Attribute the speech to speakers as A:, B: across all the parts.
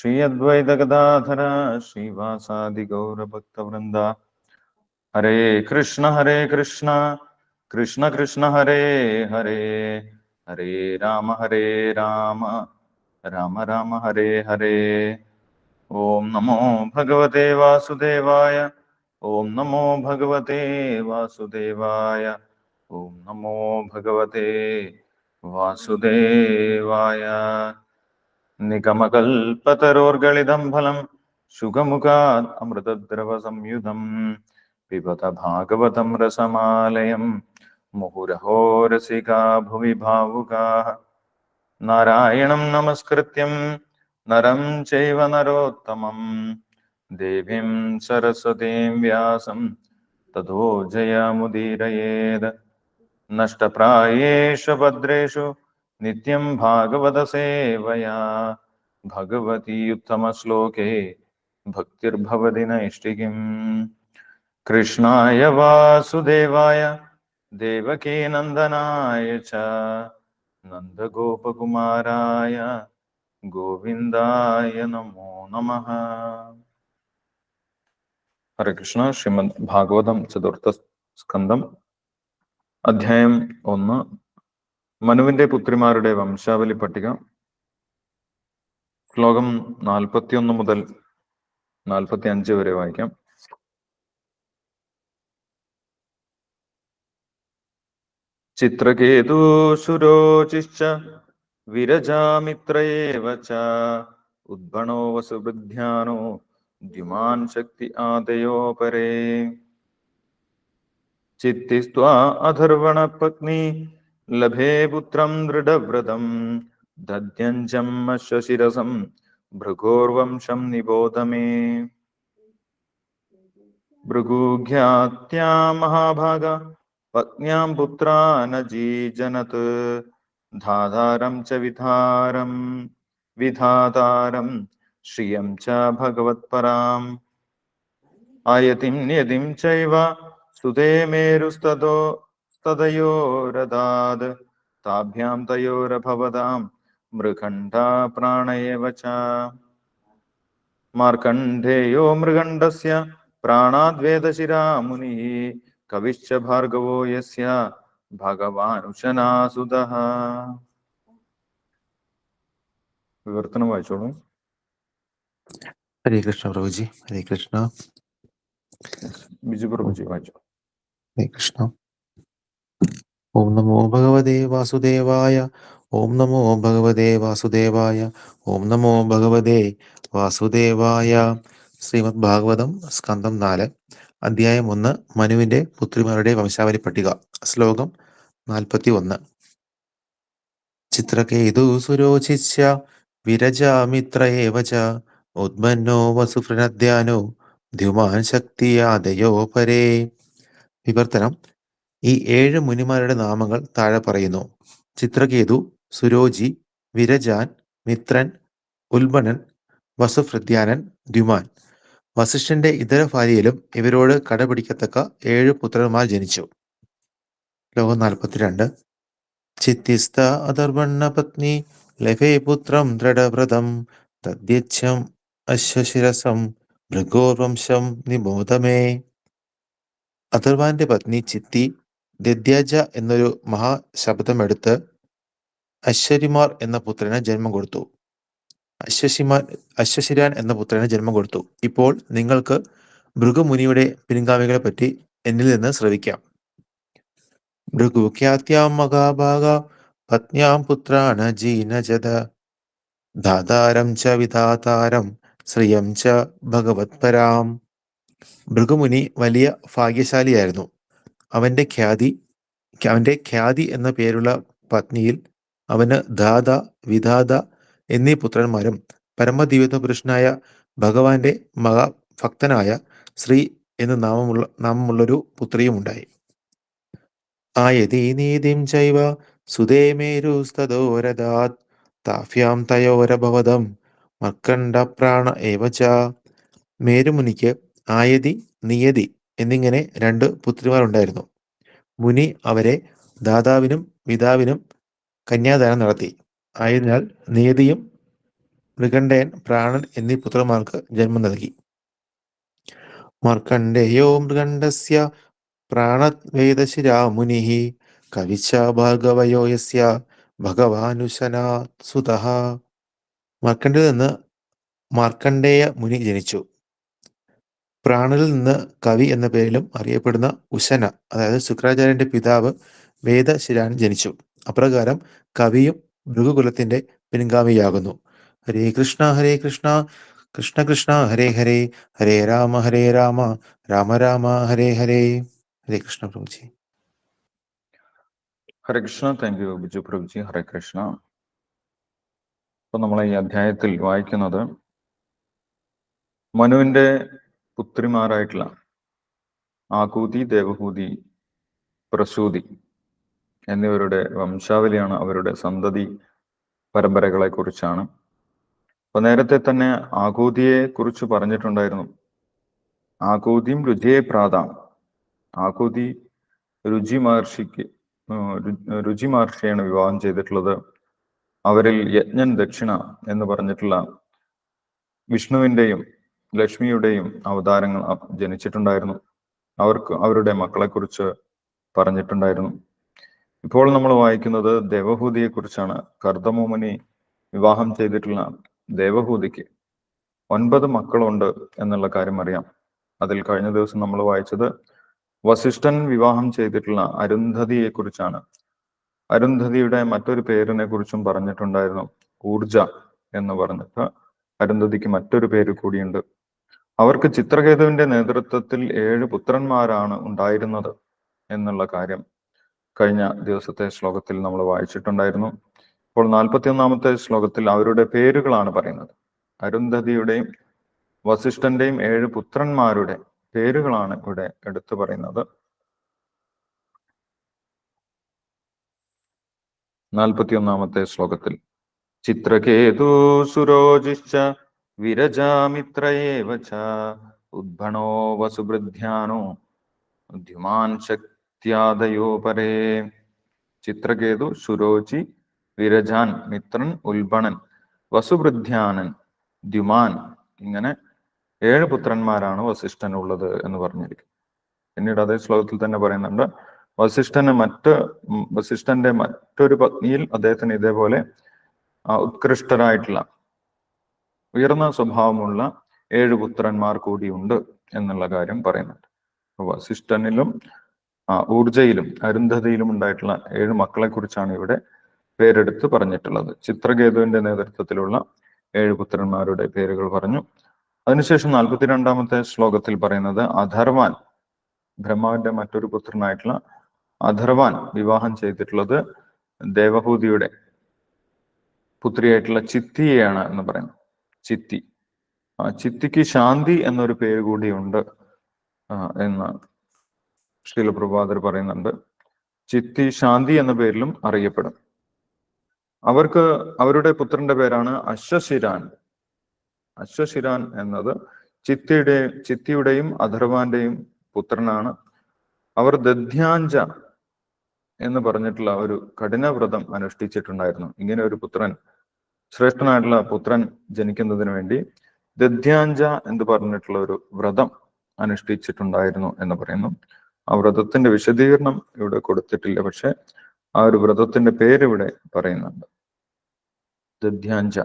A: ಶ್ರೀ ಅದ್ವೈತ ಗದಾಧರ ಶ್ರೀವಾಸಾದಿ ಗೌರ ಭಕ್ತ ವೃಂದ ಹರೇ ಕೃಷ್ಣ ಹರೇ ಕೃಷ್ಣ ಕೃಷ್ಣ ಕೃಷ್ಣ ಹರೇ ಹರೇ ಹರೇ ರಾಮ ಹರೇ ರಾಮ ರಾಮ ರಾಮ ಹರೇ ಹರೇ ಓಂ ನಮೋ ಭಗವತೆ ವಾಸುದೇವಾಯ ಓಂ ನಮೋ ಭಗವತೆ ವಾಸುದೇವಾಯ ಓಂ ನಮೋ ಭಗವತೆ ವಾಸುದೇವಾಯ നിഗമകൽപ്പതരോർഗളിതം ഫലം ശുഖമുഖാത് അമൃതദ്രവ സംയുതം പിബത ഭാഗവതം രസമാലയം മുഹുരഹോ രസിക ഭുവി ഭാവുക. നാരായണം നമസ്കൃത്യം നരം ചൈവ നരോത്തമം ദേവീം സരസ്വതീം വ്യാസം തഥോ ജയമുദീരയേത്. നഷ്ടപ്രായേഷു ഭദ്രേഷു नित्यं भागवतसेवया भगवती उत्तमश्लोके भक्तिर्भवति नैष्टिकीम् कृष्णाय वासुदेवाय देवकीनन्दनाय च नन्दगोपकुमाराय गोविन्दाय नमो नमः ഹരേ കൃഷ്ണ ശ്രീമദ് ഭാഗവതം ചതുർത്ഥ സ്കന്ധം അധ്യായം ഒന്ന് മനുവിന്റെ പുത്രിമാരുടെ വംശാവലി പട്ടിക. ശ്ലോകം നാൽപ്പത്തിയൊന്ന് മുതൽ നാൽപ്പത്തി അഞ്ച് വരെ വായിക്കാം. ചിത്രകേതു വിരജാമിത്രയേവച വിരജാമിത്രയേവ ഉദ്ഭണോ വസുബുദ്ധ്യാനോ ദ്യുമാൻ ശക്തി ആദയോ പരേ ചിത്തിസ്ത്വാ അധർവണ പത്നി ലഭേ പുത്രം ദൃഢവ്രതം ദദ്യഞ്ചം അശ്വശിരസം ഭൃഗോർവംശം നിബോധ മേ ഭൃഗുഘ്യാത്യാ മഹാഭാഗ പത്ന്യാം പുത്രാനജീജനത് ധാതാരം ച വിധാരം വിധാതാരം ശ്രിയം ച ഭഗവത്പരാം ആയതിം ന്യതിം ചൈവ സുതേ മേരുസ്തതോ തതയോരദാത് താഭ്യാം തയോരഭവതാം മൃഗണ്ഡാ പ്രാണയേവ ച മാർക്കണ്ഡേയോ മൃഗണ്ഡസ്യ പ്രാണാദ്വേദശിരാ മുനി കവിശ്ച ഭാർഗവോ യസ്യ ഭഗവാനുശനാസുതഃ വിവർത്തനം വായിച്ചോളൂ
B: ഹരേ കൃഷ്ണ പ്രഭുജി ഹരേ കൃഷ്ണ
A: ബിജു പ്രഭുജി വായിച്ചു
B: ഹരേ കൃഷ്ണ ഓം നമോ ഭഗവതേ വാസുദേവായ ഓം നമോ ഭഗവതേ വാസുദേവായ ഓം നമോ ഭഗവതേ വാസുദേവായ. ശ്രീമദ് ഭാഗവതം സ്കന്ധം നാല് അധ്യായം ഒന്ന് മനുവിന്റെ പുത്രിമാരുടെ വംശാവലി പട്ടിക ശ്ലോകം നാൽപ്പത്തി ഒന്ന് ചിത്രകേതു സുരോചിച്ച വിരജാമിത്രയേവ ഉദ്മന്നോ വസുഭൃനദ്യാനോ ധ്യുമാൻ ശക്തിയാദയോ പരേ വിവർത്തനം ഈ ഏഴ് മുനിമാരുടെ നാമങ്ങൾ താഴെ പറയുന്നു. ചിത്രകേതു സുരോജി വിരജാൻ മിത്രൻ ഉൽബണൻ വസുഹൃദ്യാനൻ ദ്യുമാൻ. വസിഷ്ഠന്റെ ഇതര ഭാര്യയിലും ഇവരോട് കടപിടിക്കത്തക്ക ഏഴ് പുത്രന്മാർ ജനിച്ചു. ലോകം നാൽപ്പത്തിരണ്ട്. ചിത്തിസ്ത അധർവണ്ണ പത്നി ലഭേ പുത്രം ദൃഢവ്രതം തദ്യച്ഛം അശ്വശിരസം ഭൃഗോർവംശം നിബോധമേ. അഥർവാന്റെ പത്നി ചിത്തി ദദ്യാജ എന്നൊരു മഹാശബ്ദമെടുത്ത് അശ്വരിമാർ എന്ന പുത്രന് ജന്മം കൊടുത്തു. അശ്വശിമാൻ അശ്വശിരാൻ എന്ന പുത്രന് ജന്മം കൊടുത്തു. ഇപ്പോൾ നിങ്ങൾക്ക് ഭൃഗുമുനിയുടെ പിൻഗാമികളെ പറ്റി എന്നിൽ നിന്ന് ശ്രവിക്കാം. ഭൃഗുഖ്യാത്യാം മഹാഭാഗ പത്ന്യാം പുത്രാണ് ജീനജത. ധാതാരം ച വിധാതാരം ശ്രിയം ച ഭഗവത്പരാം. ഭൃഗുമുനി വലിയ ഭാഗ്യശാലിയായിരുന്നു. അവന്റെ ഖ്യാതി അവന്റെ ഖ്യാതി എന്ന പേരുള്ള പത്നിയിൽ അവന് ധാത വിധാത എന്നീ പുത്രന്മാരും പരമദീവിത പുരുഷനായ ഭഗവാന്റെ മഹാഭക്തനായ ശ്രീ എന്ന് നാമമുള്ള നാമമുള്ളൊരു പുത്രിയും ഉണ്ടായി. ആയതി നീതിം ചൈവ സുതേമേരുസ്തോരദാത് താഫ്യാം തയോരഭവതം മർക്കണ്ഡ പ്രാണ ഏവച മേരുമുനിക്ക് ആയതി നിയതി എന്നിങ്ങനെ രണ്ട് പുത്രിമാരുണ്ടായിരുന്നു. മുനി അവരെ ദാതാവിനും പിതാവിനും കന്യാദാനം നടത്തി. ആയതിനാൽ നീതിയും മൃഗണ്ഡയൻ പ്രാണൻ എന്നീ പുത്രന്മാർക്ക് ജന്മം നൽകി. മാർക്കണ്ഡേയോ മൃഗണ്ഡസ്യ പ്രാണവേദശിരാമുനി കവിച്ച ഭാർഗവയോ യസ്യ ഭഗവാനുശനാ സുതഃ മാർക്കണ്ഡിൽ നിന്ന് മാർക്കണ്ഡേയ മുനി ജനിച്ചു. പ്രാണനിൽ നിന്ന് കവി എന്ന പേരിലും അറിയപ്പെടുന്ന ഉശന അതായത് ശുക്രാചാര്യന്റെ പിതാവ് വേദശിരാൻ ജനിച്ചു. അപ്രകാരം കവിയും ഭൃഗുകുലത്തിന്റെ പിൻഗാമിയാകുന്നു. Hare Krishna Hare Krishna Krishna Krishna Hare Hare Hare Rama Hare Rama Rama Rama Hare Hare. Hare Krishna പ്രഭുജി.
A: Hare Krishna thank you Biju Prabhuji. ഹരേ കൃഷ്ണ. ഇപ്പൊ നമ്മൾ ഈ അധ്യായത്തിൽ വായിക്കുന്നത് മനുവിന്റെ പുത്രിമാരായിട്ടുള്ള ആകൂതി ദേവഹൂതി പ്രസൂതി എന്നിവരുടെ വംശാവലിയാണ് അവരുടെ സന്തതി പരമ്പരകളെ കുറിച്ചാണ് അപ്പൊ നേരത്തെ തന്നെ ആകൂതിയെ കുറിച്ച് പറഞ്ഞിട്ടുണ്ടായിരുന്നു. ആകൂതിയും രുചിയെ പ്രാതാം. ആകൂതി രുചി മഹർഷിക്ക് രുചി മഹർഷിയാണ് വിവാഹം ചെയ്തിട്ടുള്ളത്. അവരിൽ യജ്ഞൻ ദക്ഷിണ എന്ന് പറഞ്ഞിട്ടുള്ള വിഷ്ണുവിന്റെയും ലക്ഷ്മിയുടെയും അവതാരങ്ങൾ ജനിച്ചിട്ടുണ്ടായിരുന്നു. അവർക്ക് അവരുടെ മക്കളെക്കുറിച്ച് പറഞ്ഞിട്ടുണ്ടായിരുന്നു. ഇപ്പോൾ നമ്മൾ വായിക്കുന്നത് ദേവഹൂതിയെ കുറിച്ചാണ് കർദമുമുനി വിവാഹം ചെയ്തിട്ടുള്ള ദേവഹൂതിക്ക് ഒൻപത് മക്കളുണ്ട് എന്നുള്ള കാര്യം അറിയാം. അതിൽ കഴിഞ്ഞ ദിവസം നമ്മൾ വായിച്ചത് വസിഷ്ഠൻ വിവാഹം ചെയ്തിട്ടുള്ള അരുന്ധതിയെ കുറിച്ചാണ് അരുന്ധതിയുടെ മറ്റൊരു പേരിനെ കുറിച്ചും പറഞ്ഞിട്ടുണ്ടായിരുന്നു. ഊർജ എന്ന് പറഞ്ഞിട്ട് അരുന്ധതിക്ക് മറ്റൊരു പേര് കൂടിയുണ്ട്. അവർക്ക് ചിത്രകേതുവിന്റെ നേതൃത്വത്തിൽ ഏഴ് പുത്രന്മാരാണ് ഉണ്ടായിരുന്നത് എന്നുള്ള കാര്യം കഴിഞ്ഞ ദിവസത്തെ ശ്ലോകത്തിൽ നമ്മൾ വായിച്ചിട്ടുണ്ടായിരുന്നു. ഇപ്പോൾ നാൽപ്പത്തി ഒന്നാമത്തെ ശ്ലോകത്തിൽ അവരുടെ പേരുകളാണ് പറയുന്നത്. അരുന്ധതിയുടെയും വസിഷ്ഠന്റെയും ഏഴ് പുത്രന്മാരുടെ പേരുകളാണ് ഇവിടെ എടുത്തു പറയുന്നത്. നാൽപ്പത്തി ഒന്നാമത്തെ ശ്ലോകത്തിൽ ചിത്രകേതു സുരോജിശ്ച വിരജാമിത്രയേവ ച ഉദ്ഭണോ വസുവൃദ്ധ്യാനോ ദ്യുമാൻ ശക്തിയാദയോ പരേ. ചിത്രകേതു ശുരോചി വിരജാൻ മിത്രൻ ഉൽബണൻ വസുബൃദ്ധ്യാനൻ ദ്യുമാൻ ഇങ്ങനെ ഏഴ് പുത്രന്മാരാണ് വസിഷ്ഠനുള്ളത് എന്ന് പറഞ്ഞിരിക്കും പിന്നീട് അതേ ശ്ലോകത്തിൽ തന്നെ പറയുന്നുണ്ട് വസിഷ്ഠന് മറ്റ് വസിഷ്ഠന്റെ മറ്റൊരു പത്നിയിൽ അദ്ദേഹത്തിന് ഇതേപോലെ ഉത്കൃഷ്ടരായിട്ടുള്ള ഉയർന്ന സ്വഭാവമുള്ള ഏഴ് പുത്രന്മാർ കൂടിയുണ്ട് എന്നുള്ള കാര്യം പറയുന്നുണ്ട്. വസിഷ്ഠനിലും ഊർജയിലും അരുന്ധതയിലും ഉണ്ടായിട്ടുള്ള ഏഴ് മക്കളെ കുറിച്ചാണ് ഇവിടെ പേരെടുത്ത് പറഞ്ഞിട്ടുള്ളത്. ചിത്രകേതുവിന്റെ നേതൃത്വത്തിലുള്ള ഏഴ് പുത്രന്മാരുടെ പേരുകൾ പറഞ്ഞു. അതിനുശേഷം നാൽപ്പത്തിരണ്ടാമത്തെ ശ്ലോകത്തിൽ പറയുന്നത് അധർവാൻ ബ്രഹ്മാവിന്റെ മറ്റൊരു പുത്രനായിട്ടുള്ള അധർവാൻ വിവാഹം ചെയ്തിട്ടുള്ളത് ദേവഭൂതിയുടെ പുത്രിയായിട്ടുള്ള ചിത്തിയെയാണ് എന്ന് പറയുന്നത് ചിത്തി. ആ ചിത്തിക്ക് ശാന്തി എന്നൊരു പേര് കൂടിയുണ്ട് എന്ന് ശ്രീലപ്രഭാതർ പറയുന്നുണ്ട്. ചിത്തി ശാന്തി എന്ന പേരിലും അറിയപ്പെടും. അവർക്ക് അവരുടെ പുത്രന്റെ പേരാണ് അശ്വശിരാൻ. അശ്വശിരാൻ എന്നത് ചിത്തിയുടെ ചിത്തിയുടെയും അധർവാന്റെയും പുത്രനാണ്. അവർ ദധ്യാഞ്ച എന്ന് പറഞ്ഞിട്ടുള്ള ഒരു കഠിനവ്രതം അനുഷ്ഠിച്ചിട്ടുണ്ടായിരുന്നു. ഇങ്ങനെ ഒരു പുത്രൻ ശ്രേഷ്ഠനായിട്ടുള്ള പുത്രൻ ജനിക്കുന്നതിന് വേണ്ടി ദധ്യാഞ്ച എന്ന് പറഞ്ഞിട്ടുള്ള ഒരു വ്രതം അനുഷ്ഠിച്ചിട്ടുണ്ടായിരുന്നു എന്ന് പറയുന്നു. ആ വ്രതത്തിന്റെ വിശദീകരണം ഇവിടെ കൊടുത്തിട്ടില്ല പക്ഷെ ആ ഒരു വ്രതത്തിന്റെ പേര് ഇവിടെ പറയുന്നുണ്ട്. ദധ്യാഞ്ച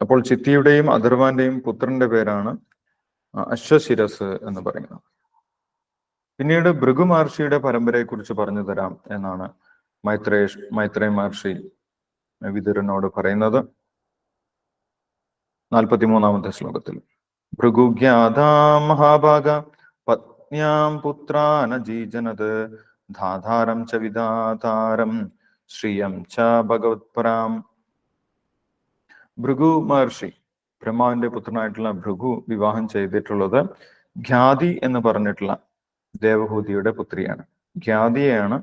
A: അപ്പോൾ ചിത്തിയുടെയും അധർവാന്റെയും പുത്രന്റെ പേരാണ് അശ്വശിരസ് എന്ന് പറയുന്നത്. പിന്നീട് ഭൃഗു മഹർഷിയുടെ പരമ്പരയെ കുറിച്ച് പറഞ്ഞു തരാം എന്നാണ് മൈത്രേഷ് മൈത്രേ മഹർഷി വിതുരനോട് പറയുന്നത് നാൽപ്പത്തിമൂന്നാമത്തെ ശ്ലോകത്തിൽ. ഭൃഗുജ്ഞാതാ മഹാഭാഗ പത്ന്യാം പുത്രാനജീജനത് ധാധാരം ച വിധാതാരം ശ്രിയം ച ഭഗവത്പരാം. ഭൃഗു മഹർഷി ബ്രഹ്മാവിന്റെ പുത്രനായിട്ടുള്ള ഭൃഗു വിവാഹം ചെയ്തിട്ടുള്ളത് ഖ്യാതി എന്ന് പറഞ്ഞിട്ടുള്ള ദേവഹൂതിയുടെ പുത്രിയാണ്. ഖ്യാതിയെയാണ്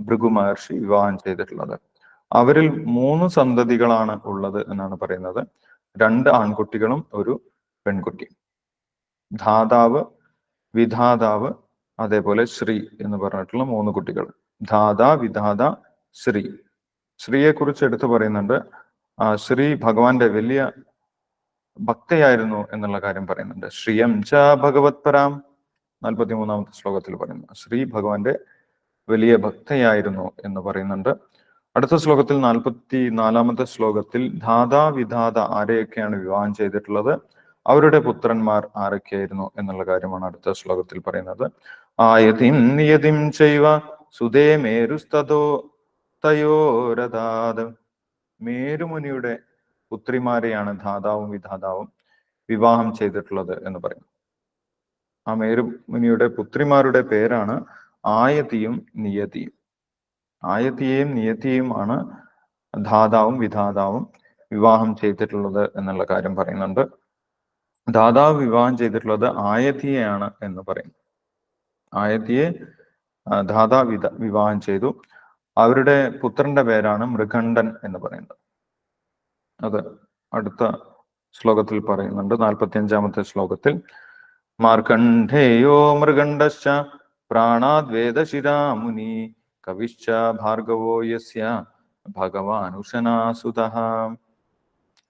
A: ഭൃഗു മഹർഷി വിവാഹം ചെയ്തിട്ടുള്ളത്. അവരിൽ മൂന്ന് സന്തതികളാണ് ഉള്ളത് എന്നാണ് പറയുന്നത്. രണ്ട് ആൺകുട്ടികളും ഒരു പെൺകുട്ടി. ധാതാവ് വിധാതാവ് അതേപോലെ ശ്രീ എന്ന് പറഞ്ഞിട്ടുള്ള മൂന്ന് കുട്ടികൾ. ധാത വിധാത ശ്രീ. ശ്രീയെക്കുറിച്ച് എടുത്തു പറയുന്നുണ്ട്. ശ്രീ ഭഗവാന്റെ വലിയ ഭക്തയായിരുന്നു എന്നുള്ള കാര്യം പറയുന്നുണ്ട്. ശ്രീയം ച ഭഗവത് പരാം. നാൽപ്പത്തി മൂന്നാമത്തെ ശ്ലോകത്തിൽ പറയുന്നു. ശ്രീ ഭഗവാന്റെ വലിയ ഭക്തയായിരുന്നു എന്ന് പറയുന്നുണ്ട്. അടുത്ത ശ്ലോകത്തിൽ നാൽപ്പത്തി നാലാമത്തെ ശ്ലോകത്തിൽ ധാതാ വിധാത ആരെയൊക്കെയാണ് വിവാഹം ചെയ്തിട്ടുള്ളത്? അവരുടെ പുത്രന്മാർ ആരൊക്കെയായിരുന്നു എന്നുള്ള കാര്യമാണ് അടുത്ത ശ്ലോകത്തിൽ പറയുന്നത്. ആയതിം നിയതിം ചെയ്വ സുതേ മേരുസ്തോ തയോരഥാത് മേരുമുനിയുടെ പുത്രിമാരെയാണ് ധാതാവും വിധാതാവും വിവാഹം ചെയ്തിട്ടുള്ളത് എന്ന് പറയും ആ മേരുമുനിയുടെ പുത്രിമാരുടെ പേരാണ് ആയതിയും നിയതിയും. ആയതിയെയും നിയതിയുമാണ് ധാതാവും വിധാതാവും വിവാഹം ചെയ്തിട്ടുള്ളത് എന്നുള്ള കാര്യം പറയുന്നുണ്ട്. ധാതാവ് വിവാഹം ചെയ്തിട്ടുള്ളത് ആയതിയെയാണ് എന്ന് പറയും ആയതിയെ ദാതാ വിധ വിവാഹം ചെയ്തു. അവരുടെ പുത്രന്റെ പേരാണ് മൃഗണ്ഡൻ എന്ന് പറയുന്നത്. അത് അടുത്ത ശ്ലോകത്തിൽ പറയുന്നുണ്ട്. നാൽപ്പത്തി അഞ്ചാമത്തെ ശ്ലോകത്തിൽ മാർക്കണ്ഠേയോ മൃഗണ്ഡശ്ച പ്രാണാദ്വേദശിരാ മുനി കവിശ്ച ഭാർഗവോ യസ്യ ഭഗവാനുഷനാസുത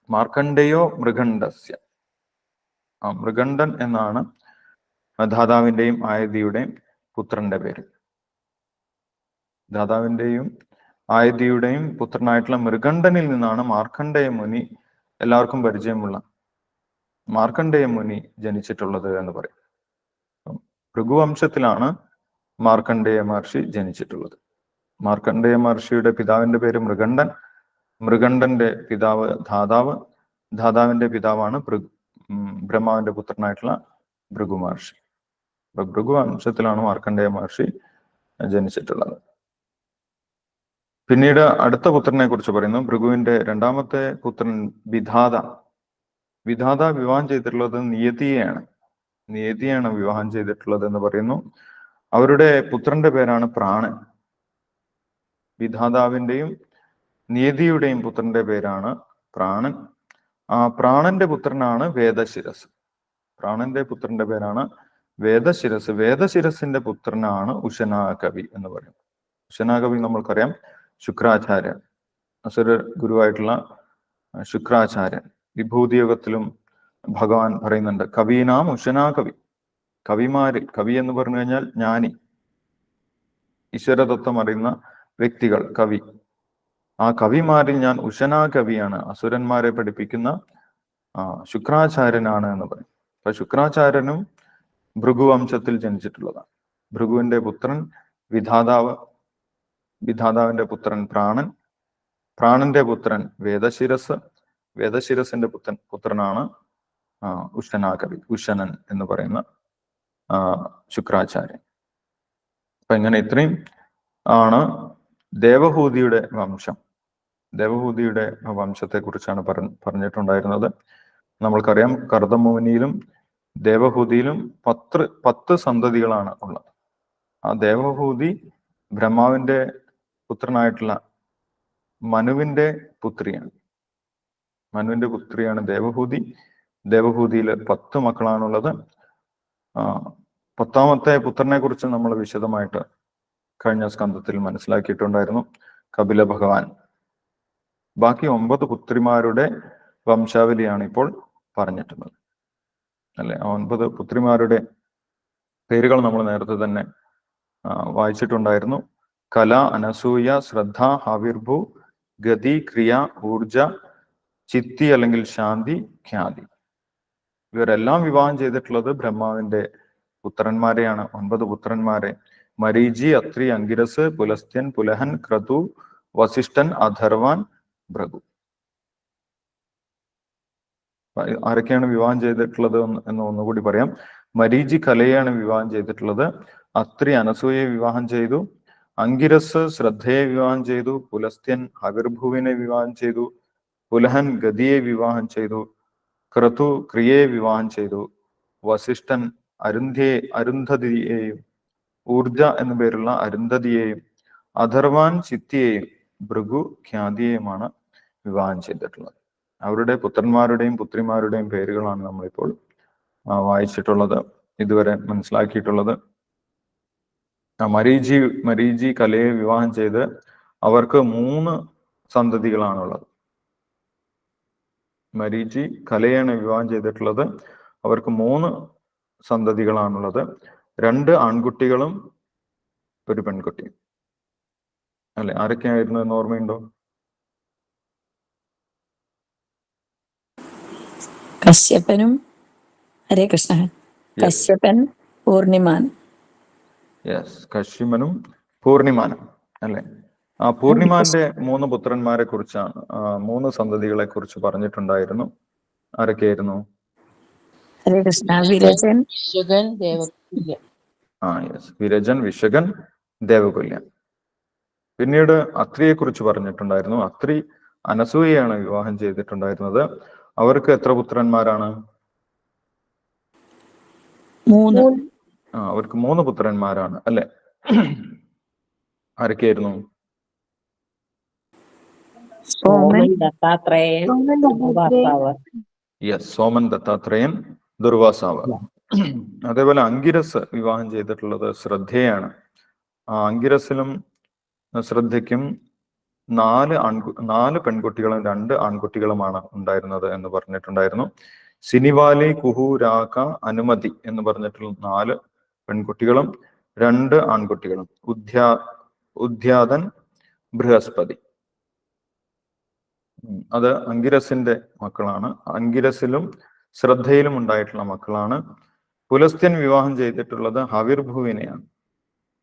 A: മാർക്കണ്ഡേയോ മൃഗണ്ഡസ്യ മൃഗണ്ഡൻ എന്നാണ് ധാതാവിന്റെയും ആയതിയുടെയും പുത്രന്റെ പേര്. ദാതാവിന്റെയും ആയതിയുടെയും പുത്രനായിട്ടുള്ള മൃഗണ്ഡനിൽ നിന്നാണ് മാർക്കണ്ഡേയ മുനി എല്ലാവർക്കും പരിചയമുള്ള മാർക്കണ്ഡേയ മുനി ജനിച്ചിട്ടുള്ളത് എന്ന് പറയും. ഭൃഗുവംശത്തിലാണ് മാർക്കണ്ഡേയ മഹർഷി ജനിച്ചിട്ടുള്ളത്. മാർക്കണ്ഡേയ മഹർഷിയുടെ പിതാവിന്റെ പേര് മൃഗണ്ഡൻ മൃഗണ്ഡന്റെ പിതാവ് ധാതാവ്. ധാതാവിന്റെ പിതാവാണ് ബ്രഹ്മാവിന്റെ പുത്രനായിട്ടുള്ള ഭൃഗു മഹർഷി അപ്പൊ ഭൃഗു വംശത്തിലാണ് മാർക്കണ്ഡേയ മഹർഷി ജനിച്ചിട്ടുള്ളത്. പിന്നീട് അടുത്ത പുത്രനെ കുറിച്ച് പറയുന്നു. ഭൃഗുവിന്റെ രണ്ടാമത്തെ പുത്രൻ വിധാത. വിധാത വിവാഹം ചെയ്തിട്ടുള്ളത് നിയതിയെയാണ്. നിയതിയാണ് വിവാഹം ചെയ്തിട്ടുള്ളത് എന്ന് പറയുന്നു. അവരുടെ പുത്രന്റെ പേരാണ് പ്രാണൻ. വിധാതാവിന്റെയും നീതിയുടെയും പുത്രന്റെ പേരാണ് പ്രാണൻ. ആ പ്രാണന്റെ പുത്രനാണ് വേദശിരസ്. പ്രാണന്റെ പുത്രന്റെ പേരാണ് വേദശിരസ്. വേദശിരസിന്റെ പുത്രനാണ് ഉഷനാകവി എന്ന് പറയും ഉഷനാകവി നമ്മൾക്കറിയാം ശുക്രാചാര്യ അസുര ഗുരുവായിട്ടുള്ള ശുക്രാചാര്യൻ. വിഭൂതിയോഗത്തിലും ഭഗവാൻ പറയുന്നുണ്ട് കവീനാം ഉശനാകവി കവിമാരിൽ കവി എന്ന് പറഞ്ഞു കഴിഞ്ഞാൽ ജ്ഞാനി. ഈശ്വരതത്വം അറിയുന്ന വ്യക്തികൾ കവി. ആ കവിമാരിൽ ഞാൻ ഉശനാ കവിയാണ്. അസുരന്മാരെ പഠിപ്പിക്കുന്ന ശുക്രാചാര്യനാണ് എന്ന് പറയും. അപ്പൊ ശുക്രാചാര്യനും ഭൃഗുവംശത്തിൽ ജനിച്ചിട്ടുള്ളതാണ്. ഭൃഗുവിന്റെ പുത്രൻ വിധാതാവ് വിധാതാവിന്റെ പുത്രൻ പ്രാണൻ പ്രാണന്റെ പുത്രൻ വേദശിരസ് വേദശിരസിന്റെ പുത്രൻ പുത്രനാണ് ആ, ഉശനാകവി ഉഷനൻ എന്ന് പറയുന്ന ശുക്രാചാര്യൻ. അപ്പൊ ഇങ്ങനെ ഇത്രയും ആണ് ദേവഹൂതിയുടെ വംശം. ദേവഹൂതിയുടെ വംശത്തെ കുറിച്ചാണ് പറഞ്ഞിട്ടുണ്ടായിരുന്നത്. നമ്മൾക്കറിയാം കർദമോനിയിലും ദേവഹൂതിയിലും പത്ത് പത്ത് സന്തതികളാണ് ഉള്ളത്. ആ ദേവഹൂതി ബ്രഹ്മാവിന്റെ പുത്രനായിട്ടുള്ള മനുവിന്റെ പുത്രിയാണ്. മനുവിന്റെ പുത്രിയാണ് ദേവഹൂതി. ദേവഹൂതിയിൽ പത്ത് മക്കളാണുള്ളത്. പത്താമത്തെ പുത്രനെ കുറിച്ച് നമ്മൾ വിശദമായിട്ട് കഴിഞ്ഞ സ്കന്ധത്തിൽ മനസ്സിലാക്കിയിട്ടുണ്ടായിരുന്നു. കപില ഭഗവാൻ. ബാക്കി ഒമ്പത് പുത്രിമാരുടെ വംശാവലിയാണ് ഇപ്പോൾ പറഞ്ഞിട്ടുള്ളത്. അല്ലെ? ഒൻപത് പുത്രിമാരുടെ പേരുകൾ നമ്മൾ നേരത്തെ തന്നെ വായിച്ചിട്ടുണ്ടായിരുന്നു. കല അനസൂയ ശ്രദ്ധ ഹവിർഭു ഗതി ക്രിയ ഊർജ ചിത്തി അല്ലെങ്കിൽ ശാന്തി ഖ്യാതി. ഇവരെല്ലാം വിവാഹം ചെയ്തിട്ടുള്ളത് ബ്രഹ്മാവിന്റെ പുത്രന്മാരെയാണ്. ഒൻപത് പുത്രന്മാരെ. മരീചി അത്രി അങ്കിരസ് പുലസ്ത്യൻ പുലഹൻ ക്രതു വസിഷ്ഠൻ അധർവാൻ ഭ്രഗു ആരൊക്കെയാണ് വിവാഹം ചെയ്തിട്ടുള്ളത് എന്ന് ഒന്നുകൂടി പറയാം. മരീചി കലയെയാണ് വിവാഹം ചെയ്തിട്ടുള്ളത്. അത്രി അനസൂയെ വിവാഹം ചെയ്തു. അങ്കിരസ് ശ്രദ്ധയെ വിവാഹം ചെയ്തു. പുലസ്ത്യൻ ഹവിർഭുവിനെ വിവാഹം ചെയ്തു. പുലഹൻ ഗതിയെ വിവാഹം ചെയ്തു. ക്രതു ക്രിയയെ വിവാഹം ചെയ്തു. വസിഷ്ഠൻ അരുന്ധ്യയെ അരുന്ധതിയെയും ഊർജ എന്ന പേരുള്ള അരുന്ധതിയെയും അധർവാൻ ചിത്തിയെയും ഭൃഗു ഖ്യാതിയെയുമാണ് വിവാഹം ചെയ്തിട്ടുള്ളത്. അവരുടെ പുത്രന്മാരുടെയും പുത്രിമാരുടെയും പേരുകളാണ് നമ്മളിപ്പോൾ വായിച്ചിട്ടുള്ളത് ഇതുവരെ മനസ്സിലാക്കിയിട്ടുള്ളത്. മരീജി മരീജി കലയെ വിവാഹം ചെയ്ത് അവർക്ക് മൂന്ന് സന്തതികളാണുള്ളത്. മരീജി കലയാണ് വിവാഹം ചെയ്തിട്ടുള്ളത്. അവർക്ക് മൂന്ന് സന്തതികളാണുള്ളത്. രണ്ട് ആൺകുട്ടികളും ഒരു പെൺകുട്ടി അല്ലെ? ആരൊക്കെയായിരുന്നു എന്ന് ഓർമ്മയുണ്ടോ?
C: കശ്യപ്പനും ഹരേ കൃഷ്ണ. കശ്യപ്പൻ പൂർണിമാൻ.
A: യെസ് കശ്യപ്പനും പൂർണിമാനും. അല്ലെ? ആ പൂർണിമാന്റെ മൂന്ന് പുത്രന്മാരെ കുറിച്ചാണ് മൂന്ന് സന്തതികളെ കുറിച്ച് പറഞ്ഞിട്ടുണ്ടായിരുന്നു. ആരൊക്കെയായിരുന്നു?
C: ഹരേ കൃഷ്ണ വിരജൻ
D: ശുഗൻ ദേവകുല്യ.
A: ആ യെസ്. വിരജൻ വിശകൻ ദേവകുല്യൻ പിന്നീട് അത്രിയെ കുറിച്ച് പറഞ്ഞിട്ടുണ്ടായിരുന്നു. അത്രി അനസൂയയാണ് വിവാഹം ചെയ്തിട്ടുണ്ടായിരുന്നത്. അവർക്ക് എത്ര പുത്രന്മാരാണ്?
C: മൂന്ന്.
A: ആ അവർക്ക് മൂന്ന് പുത്രന്മാരാണ്. അല്ലെ? ആരൊക്കെയായിരുന്നു? യെസ് സോമൻ ദത്താത്രേയൻ ദുർവാസാവ്. അതേപോലെ അങ്കിരസ് വിവാഹം ചെയ്തിട്ടുള്ളത് ശ്രദ്ധയാണ്. ആ അങ്കിരസിലും ശ്രദ്ധയ്ക്കും നാല് ആൺകു നാല് പെൺകുട്ടികളും രണ്ട് ആൺകുട്ടികളുമാണ് ഉണ്ടായിരുന്നത് എന്ന് പറഞ്ഞിട്ടുണ്ടായിരുന്നു. സിനിവാലി കുഹു രാക അനുമതി എന്ന് പറഞ്ഞിട്ടുള്ള നാല് പെൺകുട്ടികളും രണ്ട് ആൺകുട്ടികളും. ഉദ്യാ ഉദ്യാതൻ ബൃഹസ്പതി. അത് അങ്കിരസിന്റെ മക്കളാണ്. അങ്കിരസിലും ശ്രദ്ധയിലും ഉണ്ടായിട്ടുള്ള മക്കളാണ്. പുലസ്ത്യൻ വിവാഹം ചെയ്തിട്ടുള്ളത് ഹവിർഭുവിനെയാണ്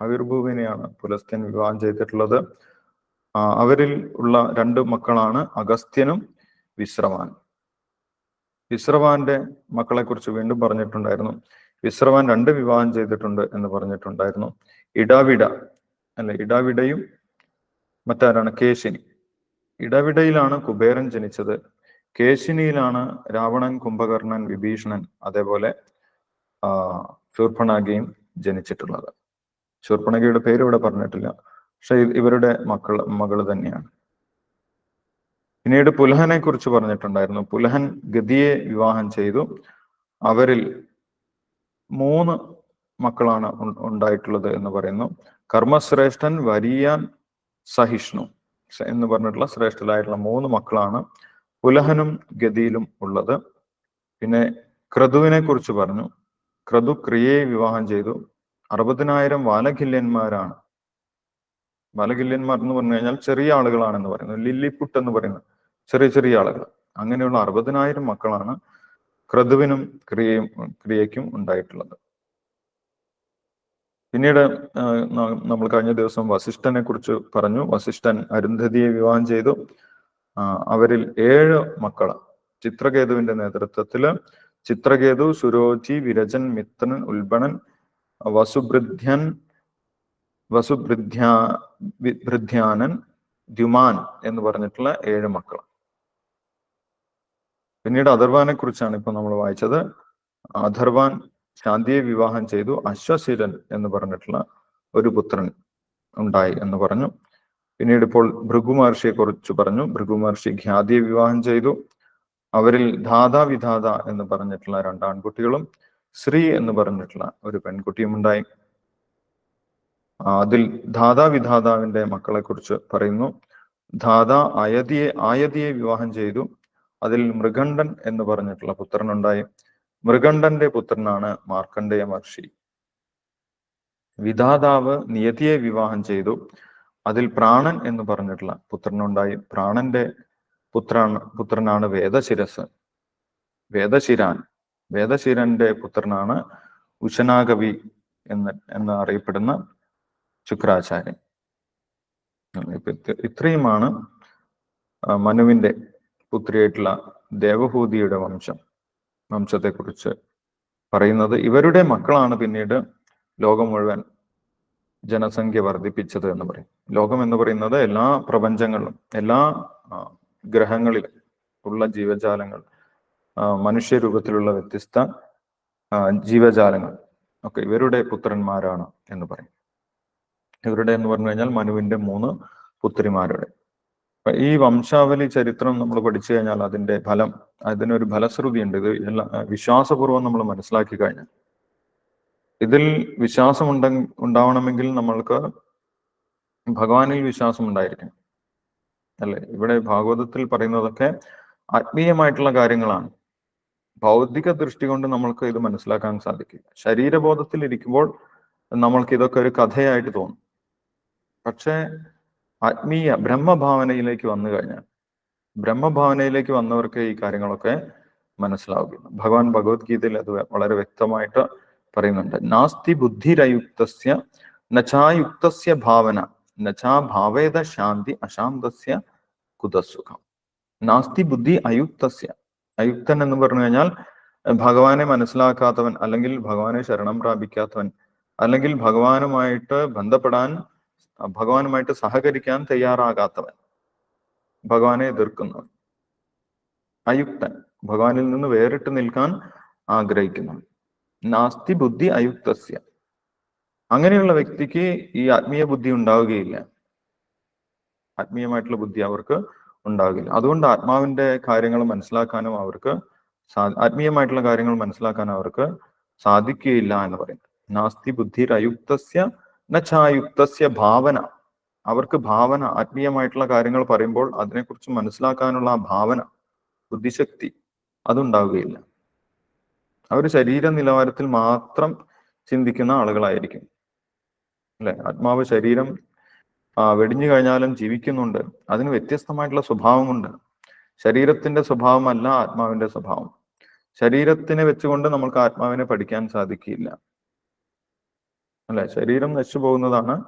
A: ഹവിർഭുവിനെയാണ് പുലസ്ത്യൻ വിവാഹം ചെയ്തിട്ടുള്ളത്. അവരിൽ ഉള്ള രണ്ട് മക്കളാണ് അഗസ്ത്യനും വിശ്രവാൻ. വിശ്രവാന്റെ മക്കളെ കുറിച്ച് വീണ്ടും പറഞ്ഞിട്ടുണ്ടായിരുന്നു. വിശ്രവാൻ രണ്ട് വിവാഹം ചെയ്തിട്ടുണ്ട് എന്ന് പറഞ്ഞിട്ടുണ്ടായിരുന്നു. ഇടാവിട അല്ലെ ഇടാവിടയും മറ്റാരാണ്? കേശിനി. ഇടവിടയിലാണ് കുബേരൻ ജനിച്ചത്. കേശിനിയിലാണ് രാവണൻ കുംഭകർണൻ വിഭീഷണൻ അതേപോലെ ശൂർപ്പണാഗയും ജനിച്ചിട്ടുള്ളത്. ശൂർപ്പണഗിയുടെ പേര് ഇവിടെ പറഞ്ഞിട്ടില്ല. പക്ഷെ ഇവരുടെ മക്കൾ മകൾ തന്നെയാണ്. പിന്നീട് പുലഹനെ കുറിച്ച് പറഞ്ഞിട്ടുണ്ടായിരുന്നു. പുലഹൻ ഗതിയെ വിവാഹം ചെയ്തു. അവരിൽ മൂന്ന് മക്കളാണ് ഉണ്ടായിട്ടുള്ളത് എന്ന് പറയുന്നു. കർമ്മശ്രേഷ്ഠൻ വരിയാൻ സഹിഷ്ണു. എന്ന് പറഞ്ഞിട്ടുള്ള ശ്രേഷ്ഠരായിട്ടുള്ള മൂന്ന് മക്കളാണ് പുലഹനും ഗതിയിലും ഉള്ളത്. പിന്നെ ക്രതുവിനെ കുറിച്ച് പറഞ്ഞു. ക്രതു ക്രിയയെ വിവാഹം ചെയ്തു. അറുപതിനായിരം വാലകില്യന്മാരാണ് ബാലകില്യന്മാർ എന്ന് പറഞ്ഞു കഴിഞ്ഞാൽ ചെറിയ ആളുകളാണെന്ന് പറയുന്നത് ലില്ലിപുട്ട് എന്ന് പറയുന്നത് ചെറിയ ചെറിയ ആളുകൾ. അങ്ങനെയുള്ള അറുപതിനായിരം മക്കളാണ് ക്രതുവിനും ക്രിയയും ക്രിയയ്ക്കും ഉണ്ടായിട്ടുള്ളത്. പിന്നീട് നമ്മൾ കഴിഞ്ഞ ദിവസം വസിഷ്ഠനെ കുറിച്ച് പറഞ്ഞു. വസിഷ്ഠൻ അരുന്ധതിയെ വിവാഹം ചെയ്തു. അവരിൽ ഏഴ് മക്കൾ ചിത്രകേതുവിന്റെ നേതൃത്വത്തിൽ ചിത്രകേതു സുരോചി വിരജൻ മിത്രൻ ഉൽബണൻ വസുഭൃധ്യൻ വസുഭൃധ്യാ ഭൃധ്യാനൻ ദ്യുമാൻ എന്ന് പറഞ്ഞിട്ടുള്ള ഏഴ് മക്കൾ പിന്നീട് അഥർവാനെ കുറിച്ചാണ് ഇപ്പൊ നമ്മൾ വായിച്ചത്. അധർവാൻ ശാന്തിയെ വിവാഹം ചെയ്തു അശ്വശിരൻ എന്ന് പറഞ്ഞിട്ടുള്ള ഒരു പുത്രൻ ഉണ്ടായി എന്ന് പറഞ്ഞു. പിന്നീട് ഇപ്പോൾ ഭൃഗു മഹർഷിയെ കുറിച്ച് പറഞ്ഞു. ഭൃഗു മഹർഷി ഖ്യാതിയെ വിവാഹം ചെയ്തു. അവരിൽ ധാതാ വിധാത എന്ന് പറഞ്ഞിട്ടുള്ള രണ്ട് ആൺകുട്ടികളും ശ്രീ എന്ന് പറഞ്ഞിട്ടുള്ള ഒരു പെൺകുട്ടിയും ഉണ്ടായി. അതിൽ ധാതാ വിധാതാവിന്റെ മക്കളെ കുറിച്ച് പറയുന്നു. ധാത അയതിയെ ആയതിയെ വിവാഹം ചെയ്തു. അതിൽ മൃഗണ്ഡൻ എന്ന് പറഞ്ഞിട്ടുള്ള പുത്രനുണ്ടായി. മൃഗണ്ഡന്റെ പുത്രനാണ് മാർക്കണ്ഡേയ മഹർഷി. വിധാതാവ് നിയതിയെ വിവാഹം ചെയ്തു. അതിൽ പ്രാണൻ എന്ന് പറഞ്ഞിട്ടുള്ള പുത്രനുണ്ടായി. പ്രാണന്റെ പുത്രാണ് പുത്രനാണ് വേദശിരസ്. വേദശിരാൻ. വേദശിരന്റെ പുത്രനാണ് ഉശനാകവി എന്ന് എന്ന് അറിയപ്പെടുന്ന ശുക്രാചാര്യൻ. ഇത്രയുമാണ് മനുവിന്റെ പുത്രിയായിട്ടുള്ള ദേവഭൂതിയുടെ വംശം വംശത്തെക്കുറിച്ച് പറയുന്നത്. ഇവരുടെ മക്കളാണ് പിന്നീട് ലോകം മുഴുവൻ ജനസംഖ്യ വർദ്ധിപ്പിച്ചത് എന്ന് പറയും. ലോകം എന്ന് പറയുന്നത് എല്ലാ പ്രപഞ്ചങ്ങളിലും എല്ലാ ഗ്രഹങ്ങളിലും ഉള്ള ജീവജാലങ്ങൾ മനുഷ്യരൂപത്തിലുള്ള വ്യത്യസ്ത ജീവജാലങ്ങൾ ഒക്കെ ഇവരുടെ പുത്രന്മാരാണ് എന്ന് പറയും. ഇവരുടെ എന്ന് പറഞ്ഞു കഴിഞ്ഞാൽ മനുവിന്റെ മൂന്ന് പുത്രിമാരുടെ. ഈ വംശാവലി ചരിത്രം നമ്മൾ പഠിച്ചു കഴിഞ്ഞാൽ അതിന്റെ ഫലം അതിനൊരു ഫലശ്രുതി ഉണ്ട് ഇത് വിശ്വാസപൂർവം നമ്മൾ മനസ്സിലാക്കി കഴിഞ്ഞാൽ ഇതിൽ വിശ്വാസം ഉണ്ട ഉണ്ടാവണമെങ്കിൽ നമ്മൾക്ക് ഭഗവാനിൽ വിശ്വാസം ഉണ്ടായിരിക്കണം. അല്ലെ? ഇവിടെ ഭാഗവതത്തിൽ പറയുന്നതൊക്കെ ആത്മീയമായിട്ടുള്ള കാര്യങ്ങളാണ്. ഭൗതിക ദൃഷ്ടി കൊണ്ട് നമ്മൾക്ക് ഇത് മനസ്സിലാക്കാൻ സാധിക്കില്ല. ശരീരബോധത്തിൽ ഇരിക്കുമ്പോൾ നമ്മൾക്ക് ഇതൊക്കെ ഒരു കഥയായിട്ട് തോന്നും. പക്ഷേ ആത്മീയ ബ്രഹ്മഭാവനയിലേക്ക് വന്നു കഴിഞ്ഞാൽ ബ്രഹ്മഭാവനയിലേക്ക് വന്നവർക്ക് ഈ കാര്യങ്ങളൊക്കെ മനസ്സിലാവുകയുള്ളൂ. ഭഗവാൻ ഭഗവത്ഗീതയിൽ അത് വളരെ വ്യക്തമായിട്ട് പറയുന്നുണ്ട്. നാസ്തി ബുദ്ധിരയുക്തസ്യ നചായുക്തസ്യ ഭാവന. നചാ ഭാവേദ ശാന്തി അശാന്തസ്യ കുതസുഖം. നാസ്തി ബുദ്ധി അയുക്തസ്യ. അയുക്തൻ എന്ന് പറഞ്ഞു കഴിഞ്ഞാൽ ഭഗവാനെ മനസ്സിലാക്കാത്തവൻ അല്ലെങ്കിൽ ഭഗവാനെ ശരണം പ്രാപിക്കാത്തവൻ അല്ലെങ്കിൽ ഭഗവാനുമായിട്ട് ബന്ധപ്പെടാൻ ഭഗവാനുമായിട്ട് സഹകരിക്കാൻ തയ്യാറാകാത്തവൻ ഭഗവാനെ എതിർക്കുന്നവൻ. അയുക്തൻ. ഭഗവാനിൽ നിന്ന് വേറിട്ട് നിൽക്കാൻ ആഗ്രഹിക്കുന്നവൻ. നാസ്തി ബുദ്ധി അയുക്തസ്യ. അങ്ങനെയുള്ള വ്യക്തിക്ക് ഈ ആത്മീയ ബുദ്ധി ഉണ്ടാവുകയില്ല. ആത്മീയമായിട്ടുള്ള ബുദ്ധി അവർക്ക് ഉണ്ടാവുകയില്ല അതുകൊണ്ട് ആത്മാവിന്റെ കാര്യങ്ങൾ മനസ്സിലാക്കാനും അവർക്ക് ആത്മീയമായിട്ടുള്ള കാര്യങ്ങൾ മനസ്സിലാക്കാനും അവർക്ക് സാധിക്കുകയില്ല എന്ന് പറയുന്നത് നാസ്തി ബുദ്ധി ബുദ്ധിരയുക്തസ്യ നച്ചായുക്തസ്യ ഭാവന. അവർക്ക് ഭാവന ആത്മീയമായിട്ടുള്ള കാര്യങ്ങൾ പറയുമ്പോൾ അതിനെക്കുറിച്ച് മനസ്സിലാക്കാനുള്ള ആ ഭാവന ബുദ്ധിശക്തി അതുണ്ടാവുകയില്ല. അവർ ശരീര നിലവാരത്തിൽ മാത്രം ചിന്തിക്കുന്ന ആളുകളായിരിക്കും. അല്ലെ? ആത്മാവ് ശരീരം വെടിഞ്ഞു കഴിഞ്ഞാലും ജീവിക്കുന്നുണ്ട്. അതിന് വ്യത്യസ്തമായിട്ടുള്ള സ്വഭാവമുണ്ട്. ശരീരത്തിന്റെ സ്വഭാവമല്ല ആത്മാവിന്റെ സ്വഭാവം. ശരീരത്തിനെ വെച്ചുകൊണ്ട് നമുക്ക് ആത്മാവിനെ പഠിക്കാൻ സാധിക്കില്ല. അല്ലെ? ശരീരം നശിച്ചു പോകുന്നതാണ്.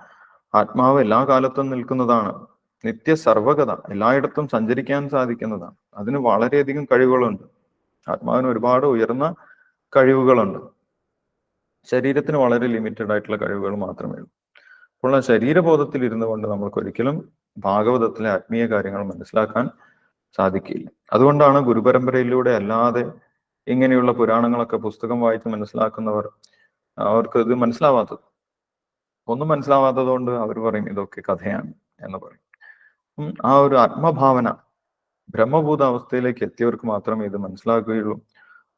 A: ആത്മാവ് എല്ലാ കാലത്തും നിൽക്കുന്നതാണ്. നിത്യ സർവഗത എല്ലായിടത്തും സഞ്ചരിക്കാൻ സാധിക്കുന്നതാണ്. അതിന് വളരെയധികം കഴിവുകളുണ്ട്. ആത്മാവിന് ഒരുപാട് ഉയർന്ന കഴിവുകളുണ്ട്. ശരീരത്തിന് വളരെ ലിമിറ്റഡ് ആയിട്ടുള്ള കഴിവുകൾ മാത്രമേ ഉള്ളൂ. അപ്പോൾ ആ ശരീരബോധത്തിൽ ഇരുന്നു കൊണ്ട് നമുക്ക് ഒരിക്കലും ഭാഗവതത്തിലെ ആത്മീയ കാര്യങ്ങൾ മനസ്സിലാക്കാൻ സാധിക്കില്ല. അതുകൊണ്ടാണ് ഗുരുപരമ്പരയിലൂടെ അല്ലാതെ ഇങ്ങനെയുള്ള പുരാണങ്ങളൊക്കെ പുസ്തകം വായിച്ച് മനസ്സിലാക്കുന്നവർ അവർക്ക് ഇത് മനസ്സിലാവാത്തത്. ഒന്നും മനസ്സിലാവാത്തത് കൊണ്ട് അവർ പറയും ഇതൊക്കെ കഥയാണ് എന്ന് പറയും. ആ ഒരു ആത്മഭാവന ബ്രഹ്മഭൂത അവസ്ഥയിലേക്ക് എത്തിയവർക്ക് മാത്രമേ ഇത് മനസ്സിലാക്കുകയുള്ളൂ.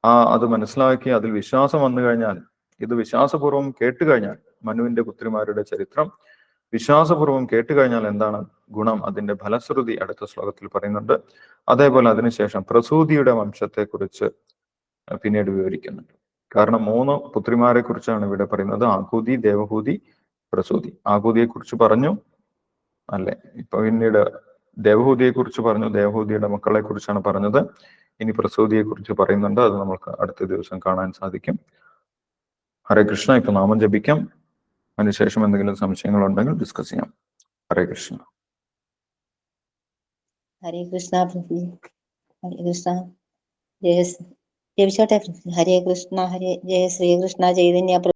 A: ആ അത് മനസ്സിലാക്കി അതിൽ വിശ്വാസം വന്നു കഴിഞ്ഞാൽ ഇത് വിശ്വാസപൂർവം കേട്ട് കഴിഞ്ഞാൽ മനുവിന്റെ പുത്രിമാരുടെ ചരിത്രം വിശ്വാസപൂർവം കേട്ട് കഴിഞ്ഞാൽ എന്താണ്? ഗുണം. അതിന്റെ ഫലശ്രുതി അടുത്ത ശ്ലോകത്തിൽ പറയുന്നുണ്ട്. അതേപോലെ അതിനുശേഷം പ്രസൂതിയുടെ വംശത്തെക്കുറിച്ച് പിന്നീട് വിവരിക്കുന്നുണ്ട്. കാരണം മൂന്ന് പുത്രിമാരെ കുറിച്ചാണ് ഇവിടെ പറയുന്നത്. ആകൂതി ദേവഹൂതി പ്രസൂതി. ആകൂതിയെ കുറിച്ച് പറഞ്ഞു അല്ലെ? ഇപ്പൊ പിന്നീട് ദേവഹൂതിയെ കുറിച്ച് പറഞ്ഞു ദേവഹൂതിയുടെ മക്കളെ കുറിച്ചാണ് പറഞ്ഞത്. ഇനി പ്രസൂതിയെ കുറിച്ച് പറയുന്നുണ്ട്. അത് നമുക്ക് അടുത്ത ദിവസം കാണാൻ സാധിക്കും. ഹരേ കൃഷ്ണ ഇപ്പൊ നാമം ജപിക്കാം. അതിനുശേഷം എന്തെങ്കിലും സംശയങ്ങൾ ഉണ്ടെങ്കിൽ ഡിസ്കസ് ചെയ്യാം. ഹരേ കൃഷ്ണ.
E: ഹരേ കൃഷ്ണ ഹരേ കൃഷ്ണ. ജയ ഹരേ കൃഷ്ണ ഹരേ ജയ ശ്രീകൃഷ്ണ ചൈതന്യ